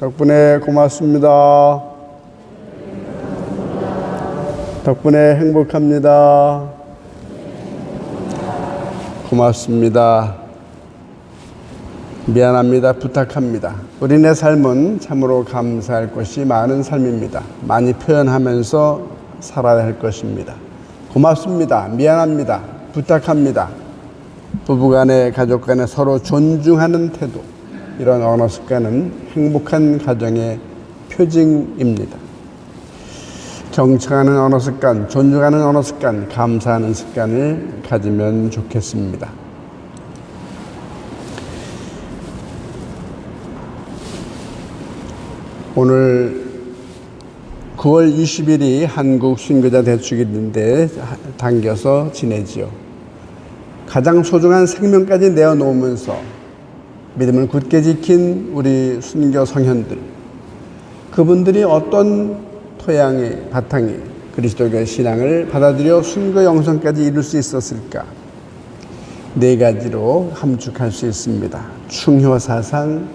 덕분에 고맙습니다. 덕분에 행복합니다. 고맙습니다. 미안합니다. 부탁합니다. 우리네 삶은 참으로 감사할 것이 많은 삶입니다. 많이 표현하면서 살아야 할 것입니다. 고맙습니다. 미안합니다. 부탁합니다. 부부간에 가족간에 서로 존중하는 태도 이런 언어 습관은 행복한 가정의 표징입니다. 경청하는 언어 습관, 존중하는 언어 습관, 감사하는 습관을 가지면 좋겠습니다. 오늘 9월 20일이 한국 순교자 대축일인데 당겨서 지내지요. 가장 소중한 생명까지 내어놓으면서 믿음을 굳게 지킨 우리 순교 성현들 그분들이 어떤 토양의 바탕에 그리스도교의 신앙을 받아들여 순교 영성까지 이룰 수 있었을까? 네 가지로 함축할 수 있습니다. 충효 사상,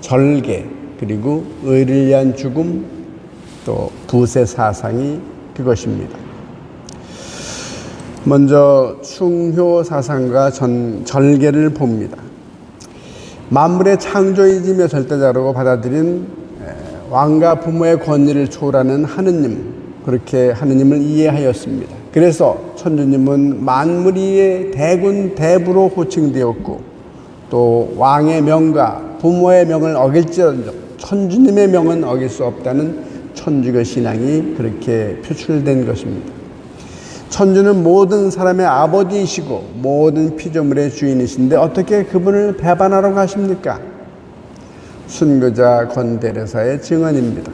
절개, 그리고 의를 위한 죽음, 또 부세 사상이 그것입니다. 먼저 충효 사상과 전, 절개를 봅니다. 만물의 창조이지며 절대자라고 받아들인 왕과 부모의 권위를 초월하는 하느님, 그렇게 하느님을 이해하였습니다. 그래서 천주님은 만물 위의 대군 대부로 호칭되었고 또 왕의 명과 부모의 명을 어길지언정 천주님의 명은 어길 수 없다는 천주교 신앙이 그렇게 표출된 것입니다. 천주는 모든 사람의 아버지이시고 모든 피조물의 주인이신데 어떻게 그분을 배반하라고 하십니까? 순교자 건대레사의 증언입니다.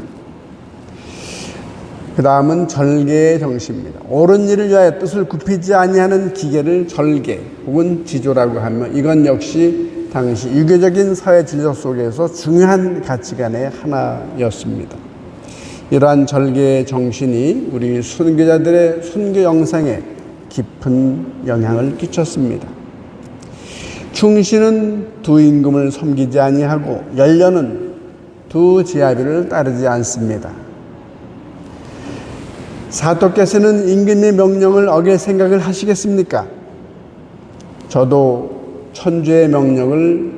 그 다음은 절개의 정신입니다. 옳은 일을 위하여 뜻을 굽히지 아니하는 기계를 절개 혹은 지조라고 하면 이건 역시 당시 유교적인 사회 질서 속에서 중요한 가치관의 하나였습니다. 이러한 절개의 정신이 우리 순교자들의 순교 영상에 깊은 영향을 끼쳤습니다. 충신은 두 임금을 섬기지 아니하고 열려는 두 지아비를 따르지 않습니다. 사토께서는 임금의 명령을 어길 생각을 하시겠습니까? 저도 천주의 명령을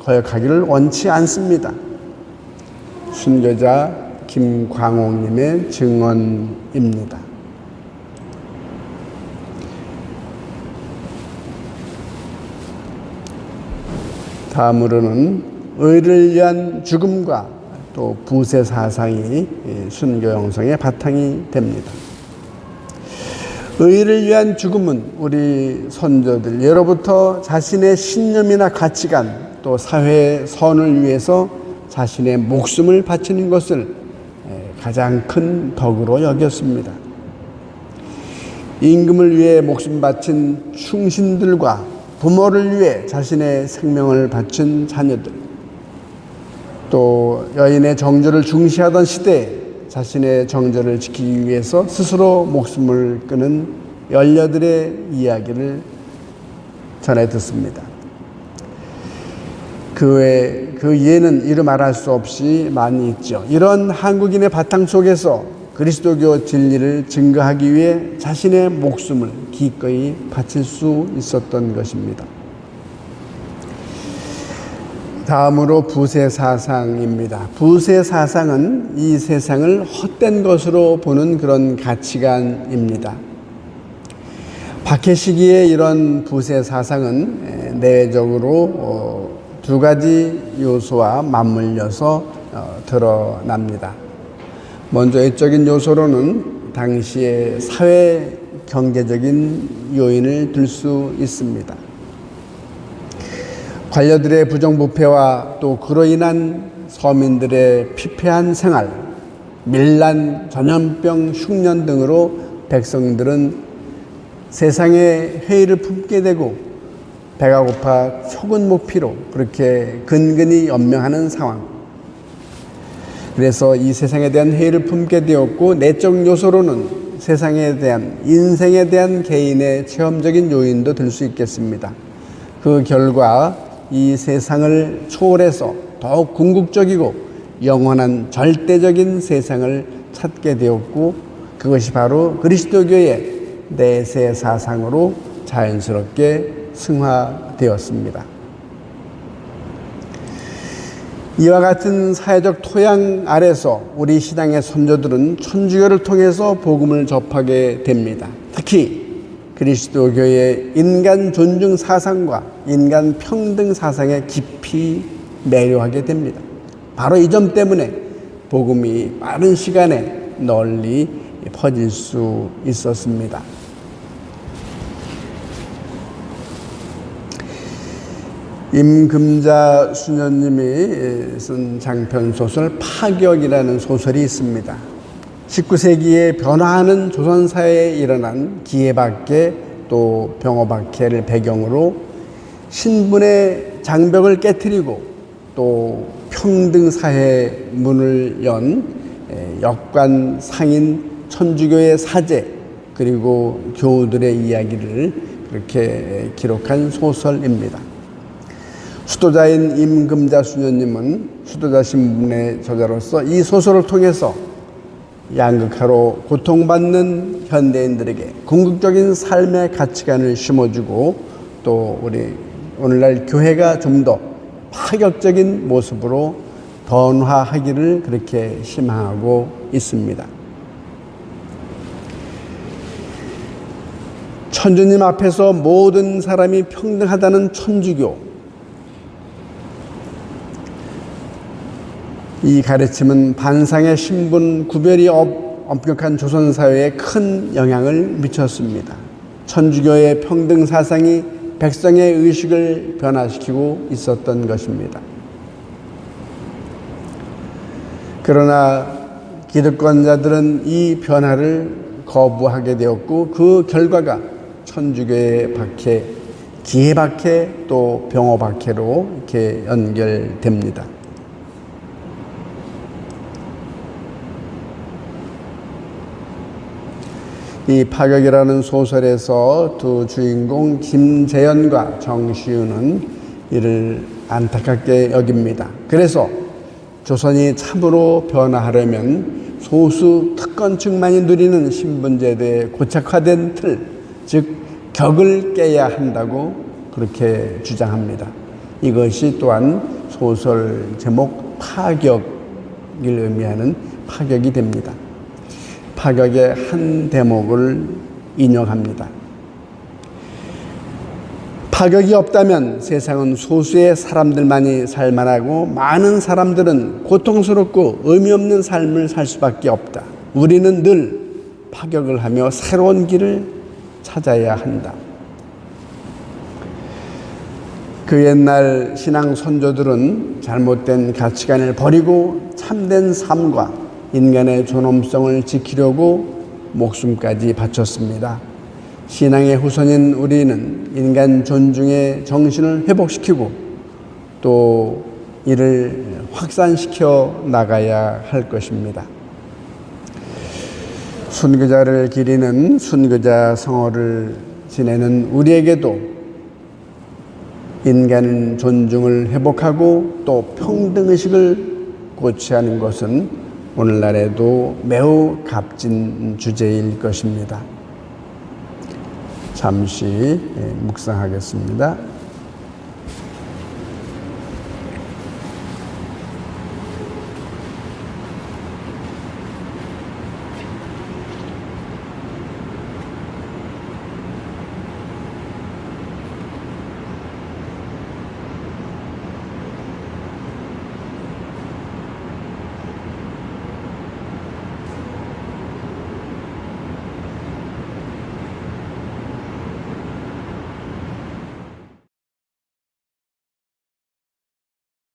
거역하기를 원치 않습니다. 순교자 김광옥님의 증언입니다. 다음으로는 의를 위한 죽음과 또 부세 사상이 순교 영성의 바탕이 됩니다. 의를 위한 죽음은 우리 선조들 예로부터 자신의 신념이나 가치관 또 사회의 선을 위해서 자신의 목숨을 바치는 것을 가장 큰 덕으로 여겼습니다. 임금을 위해 목숨 바친 충신들과 부모를 위해 자신의 생명을 바친 자녀들, 또 여인의 정조를 중시하던 시대에 자신의 정조를 지키기 위해서 스스로 목숨을 끊은 열녀들의 이야기를 전해 듣습니다. 그 외, 그 예는 이루 말할 수 없이 많이 있죠. 이런 한국인의 바탕 속에서 그리스도교 진리를 증거하기 위해 자신의 목숨을 기꺼이 바칠 수 있었던 것입니다. 다음으로 부세 사상입니다. 부세 사상은 이 세상을 헛된 것으로 보는 그런 가치관입니다. 박해시기의 이런 부세 사상은 내외적으로 두 가지 요소와 맞물려서 드러납니다. 먼저 외적인 요소로는 당시의 사회 경제적인 요인을 들 수 있습니다. 관료들의 부정부패와 또 그로 인한 서민들의 피폐한 생활, 밀란, 전염병, 흉년 등으로 백성들은 세상에 회의를 품게 되고 배가 고파 속은 못 피로 그렇게 근근히 연명하는 상황. 그래서 이 세상에 대한 회의를 품게 되었고 내적 요소로는 세상에 대한 인생에 대한 개인의 체험적인 요인도 들수 있겠습니다. 그 결과 이 세상을 초월해서 더욱 궁극적이고 영원한 절대적인 세상을 찾게 되었고 그것이 바로 그리스도교의 내세 사상으로 자연스럽게 승화되었습니다. 이와 같은 사회적 토양 아래서 우리 신앙의 선조들은 천주교를 통해서 복음을 접하게 됩니다. 특히 그리스도교의 인간 존중 사상과 인간 평등 사상에 깊이 매료하게 됩니다. 바로 이 점 때문에 복음이 빠른 시간에 널리 퍼질 수 있었습니다. 임금자 수녀님이 쓴 장편 소설 파격이라는 소설이 있습니다. 19세기에 변화하는 조선 사회에 일어난 기해박해 또 병어박해를 배경으로 신분의 장벽을 깨뜨리고 또 평등 사회 문을 연 역관 상인 천주교의 사제 그리고 교우들의 이야기를 그렇게 기록한 소설입니다. 수도자인 임금자 수녀님은 수도자 신분의 저자로서 이 소설을 통해서 양극화로 고통받는 현대인들에게 궁극적인 삶의 가치관을 심어주고 또 우리 오늘날 교회가 좀 더 파격적인 모습으로 변화하기를 그렇게 희망하고 있습니다. 천주님 앞에서 모든 사람이 평등하다는 천주교 이 가르침은 반상의 신분 구별이 엄격한 조선 사회에 큰 영향을 미쳤습니다. 천주교의 평등 사상이 백성의 의식을 변화시키고 있었던 것입니다. 그러나 기득권자들은 이 변화를 거부하게 되었고 그 결과가 천주교의 박해, 기해 박해 또 병호 박해로 이렇게 연결됩니다. 이 파격이라는 소설에서 두 주인공 김재현과 정시윤은 이를 안타깝게 여깁니다. 그래서 조선이 참으로 변화하려면 소수 특권층만이 누리는 신분제도의 고착화된 틀, 즉 격을 깨야 한다고 그렇게 주장합니다. 이것이 또한 소설 제목 파격을 의미하는 파격이 됩니다. 파격의 한 대목을 인용합니다. 파격이 없다면 세상은 소수의 사람들만이 살만하고 많은 사람들은 고통스럽고 의미 없는 삶을 살 수밖에 없다. 우리는 늘 파격을 하며 새로운 길을 찾아야 한다. 그 옛날 신앙 선조들은 잘못된 가치관을 버리고 참된 삶과 인간의 존엄성을 지키려고 목숨까지 바쳤습니다. 신앙의 후손인 우리는 인간 존중의 정신을 회복시키고 또 이를 확산시켜 나가야 할 것입니다. 순교자를 기리는 순교자 성호를 지내는 우리에게도 인간 존중을 회복하고 또 평등의식을 고취하는 것은 오늘날에도 매우 값진 주제일 것입니다. 잠시 묵상하겠습니다.